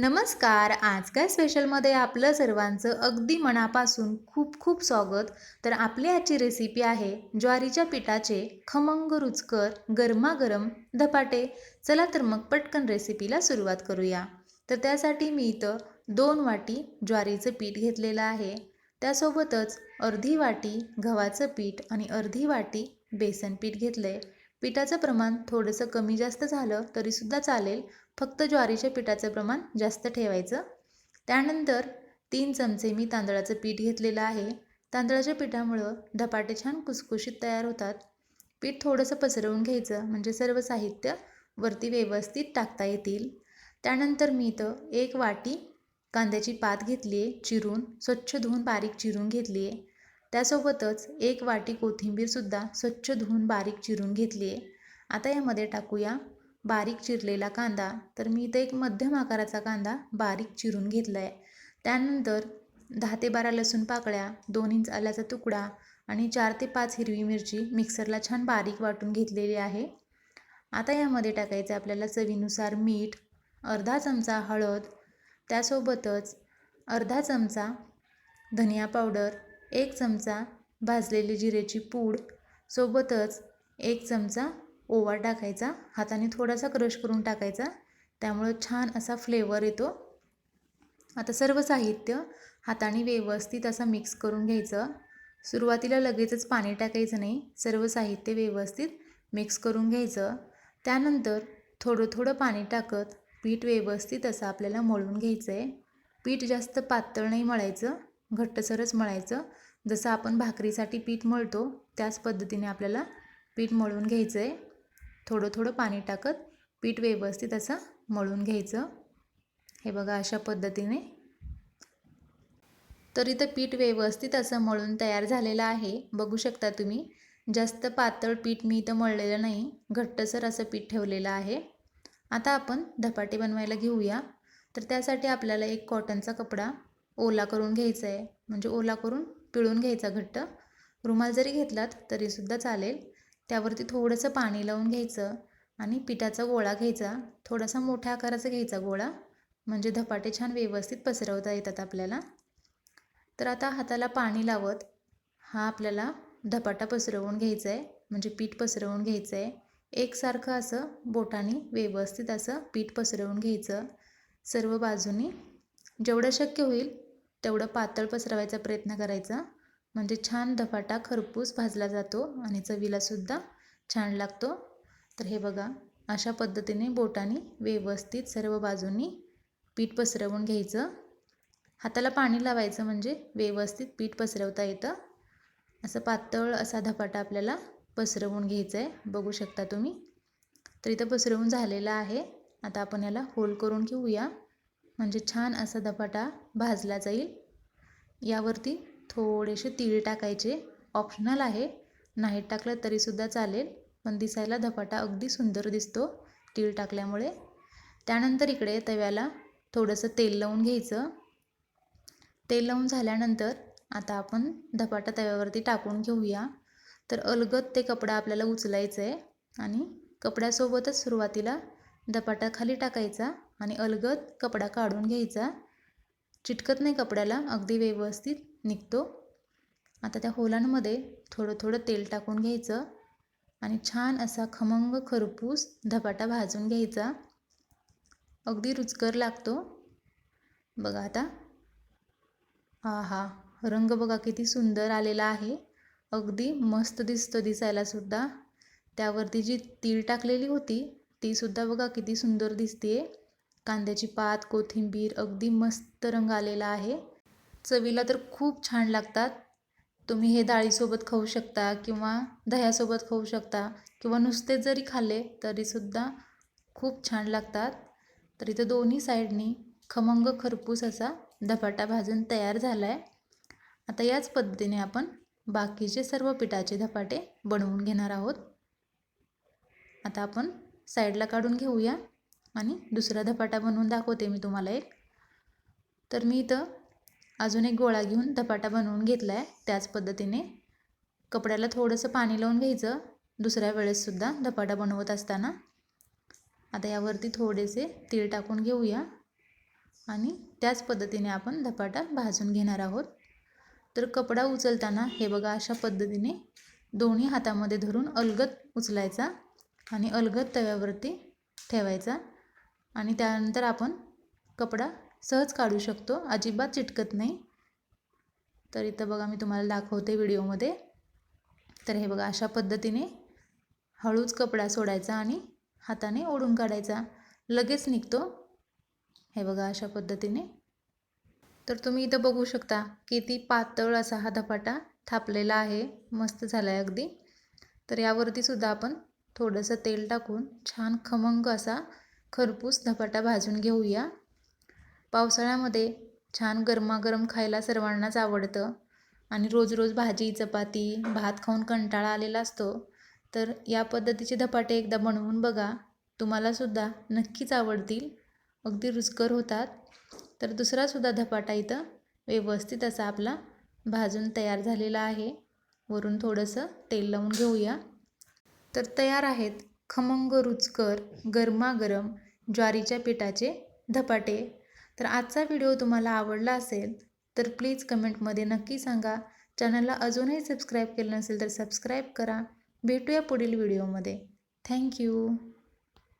नमस्कार. आज काय स्पेशलमध्ये आपलं सर्वांचं अगदी मनापासून खूप खूप स्वागत. तर आपली आजची रेसिपी आहे ज्वारीच्या पिठाचे खमंग रुचकर गरमागरम धपाटे. चला तर मग पटकन रेसिपीला सुरुवात करूया. तर त्यासाठी मी इथं दोन वाटी ज्वारीचं पीठ घेतलेलं आहे. त्यासोबतच अर्धी वाटी गव्हाचं पीठ आणि अर्धी वाटी बेसन पीठ घेतलं आहे पिठाचं प्रमाण थोडंसं कमी जास्त झालं तरीसुद्धा चालेल. फक्त ज्वारीच्या पिठाचं प्रमाण जास्त ठेवायचं. त्यानंतर तीन चमचे मी तांदळाचं पीठ घेतलेलं आहे. तांदळाच्या पिठामुळं धपाटे छान कुसकुशीत तयार होतात. पीठ थोडंसं पसरवून घ्यायचं म्हणजे सर्व साहित्य वरती व्यवस्थित टाकता येतील. त्यानंतर मी इथं एक वाटी कांद्याची पात घेतली आहे चिरून स्वच्छ धुवून बारीक चिरून घेतली आहे त्यासोबतच एक वाटी कोथिंबीरसुद्धा स्वच्छ धुवून बारीक चिरून घेतली आहे. आता यामध्ये टाकूया बारीक चिरलेला कांदा. तर मी इथं एक मध्यम आकाराचा कांदा बारीक चिरून घेतला आहे त्यानंतर दहा ते बारा लसूण पाकळ्या दोन इंच आल्याचा तुकडा आणि चार ते पाच हिरवी मिरची मिक्सरला छान बारीक वाटून घेतलेली आहे. आता यामध्ये टाकायचं आपल्याला चवीनुसार मीठ अर्धा चमचा हळद त्यासोबतच अर्धा चमचा धनिया पावडर एक चमचा भाजलेली जिरेची पूड सोबतच एक चमचा ओवा टाकायचा. हाताने थोडासा क्रश करून टाकायचा. त्यामुळं छान असा फ्लेवर येतो. आता सर्व साहित्य हाताने व्यवस्थित असा मिक्स करून घ्यायचं. सुरुवातीला लगेचच पाणी टाकायचं नाही. सर्व साहित्य व्यवस्थित मिक्स करून घ्यायचं. त्यानंतर थोडं थोडं पाणी टाकत पीठ व्यवस्थित असं आपल्याला मळून घ्यायचं आहे पीठ जास्त पातळ नाही मळायचं. घट्टसरच मळायचं. जसं आपण भाकरीसाठी पीठ मळतो त्याच पद्धतीने आपल्याला पीठ मळून घ्यायचं आहे थोडं थोडं पाणी टाकत पीठ व्यवस्थित असं मळून घ्यायचं. हे बघा अशा पद्धतीने. तर इथं पीठ व्यवस्थित असं मळून तयार झालेलं आहे. बघू शकता तुम्ही जास्त पातळ पीठ मी इथं मळलेलं नाही. घट्टसर असं पीठ ठेवलेलं आहे. आता आपण धपाटे बनवायला घेऊया. तर त्यासाठी आपल्याला एक कॉटनचा कपडा ओला करून घ्यायचा आहे म्हणजे ओला करून पिळून घ्यायचा घट्ट. रुमाल जरी घेतलात तरीसुद्धा चालेल. त्यावरती थोडंसं पाणी लावून घ्यायचं आणि पिठाचा गोळा घ्यायचा. थोडासा मोठ्या आकाराचा घ्यायचा गोळा. म्हणजे धपाटे छान व्यवस्थित पसरवता येतात आपल्याला. तर आता हाताला पाणी लावत हा आपल्याला धपाटा पसरवून घ्यायचा आहे म्हणजे पीठ पसरवून घ्यायचं आहे एकसारखं असं बोटाने व्यवस्थित असं पीठ पसरवून घ्यायचं. सर्व बाजूनी जेवढं शक्य होईल तेवढं पातळ पसरवायचा प्रयत्न करायचा. म्हणजे छान धपाटा खरपूस भाजला जातो आणि चवीलासुद्धा छान लागतो. तर हे बघा अशा पद्धतीने बोटाने व्यवस्थित सर्व बाजूंनी पीठ पसरवून घ्यायचं. हाताला पाणी लावायचं म्हणजे व्यवस्थित पीठ पसरवता येतं. असं पातळ असा धपाटा आपल्याला पसरवून घ्यायचं आहे बघू शकता तुम्ही. तर इथं पसरवून झालेला आहे. आता आपण याला होल करून घेऊया. म्हणजे छान असा धपाटा भाजला जाईल. यावरती थोडेसे तीळ टाकायचे. ऑप्शनल आहे. नाही टाकलं तरीसुद्धा चालेल. पण दिसायला धपाटा अगदी सुंदर दिसतो तीळ टाकल्यामुळे. त्यानंतर इकडे तव्याला थोडंसं तेल लावून घ्यायचं. तेल लावून झाल्यानंतर आता आपण धपाटा तव्यावरती टाकून घेऊया. तर अलगद ते कपडा आपल्याला उचलायचं आहे आणि कपड्यासोबतच सुरुवातीला धपाटा खाली टाकायचा. आणि अलगद कपडा काढून घ्यायचा. चिटकत नाही कपड्याला अगदी व्यवस्थित निघतो. आता त्या होलांमध्ये थोडं थोडं तेल टाकून घ्यायचं आणि छान असा खमंग खरपूस धपाटा भाजून घ्यायचा. अगदी रुचकर लागतो. बघा आता. हा हा रंग बघा किती सुंदर आलेला आहे. अगदी मस्त दिसतं दिसायलासुद्धा त्यावरती जी तीळ टाकलेली होती तीसुद्धा बघा किती सुंदर दिसते कांद्याची पात कोथिंबीर अगदी मस्त रंग आलेला आहे. चवीला तर खूप छान लागतात. तुम्ही हे डाळीसोबत खाऊ शकता किंवा दह्यासोबत खाऊ शकता किंवा नुसतेच जरी खाल्ले तरीसुद्धा खूप छान लागतात. तर इथं दोन्ही साईडनी खमंग खरपूस असा धपाटा भाजून तयार झाला आहे आता याच पद्धतीने आपण बाकीचे सर्व पिठाचे धपाटे बनवून घेणार आहोत. आता आपण साईडला काढून घेऊया. आणि दुसरा धपाटा बनवून दाखवते मी तुम्हाला एक. तर मी इथं अजून एक गोळा घेऊन धपाटा बनवून घेतला आहे त्याच पद्धतीने कपड्याला थोडंसं पाणी लावून घ्यायचं. दुसऱ्या वेळेससुद्धा धपाटा बनवत असताना. आता यावरती थोडेसे तीळ टाकून घेऊया. आणि त्याच पद्धतीने आपण धपाटा भाजून घेणार आहोत. तर कपडा उचलताना हे बघा अशा पद्धतीने दोन्ही हातामध्ये धरून अलगद उचलायचा आणि अलगद तव्यावरती ठेवायचा. आणि त्यानंतर आपण कपडा सहज काढू शकतो. अजिबात चिटकत नाही. तर इथं बघा मी तुम्हाला दाखवते व्हिडिओमध्ये. तर हे बघा अशा पद्धतीने हळूच कपडा सोडायचा आणि हाताने ओढून काढायचा. लगेच निघतो. हे बघा अशा पद्धतीने. तर तुम्ही इथं बघू शकता किती पातळ असा हा धपाटा थापलेला आहे. मस्त झाला आहे अगदी. तर यावरती सुद्धा आपण थोडंसं तेल टाकून छान खमंग असा खरपूस धपाटा भाजून घेऊया. पावसाळ्यामध्ये छान गरमागरम खायला सर्वांनाच आवडतं आणि रोज रोज भाजी चपाती भात खाऊन कंटाळा आलेला असतो. तर या पद्धतीचे धपाटे एकदा बनवून बघा. तुम्हालासुद्धा नक्कीच आवडतील. अगदी रुचकर होतात. तर दुसरासुद्धा धपाटा इथं व्यवस्थित असा आपला भाजून तयार झालेला आहे. वरून थोडंसं तेल लावून घेऊया. तर तयार आहेत. खमंग रुचकर गरमागरम ज्वारीच्या पिठाचे धपाटे. तर आजचा व्हिडिओ तुम्हाला आवडला असेल तर प्लीज कमेंटमध्ये नक्की सांगा. चॅनलला अजूनही सबस्क्राईब केलं नसेल तर सबस्क्राईब करा. भेटूया पुढील व्हिडिओमध्ये. थँक्यू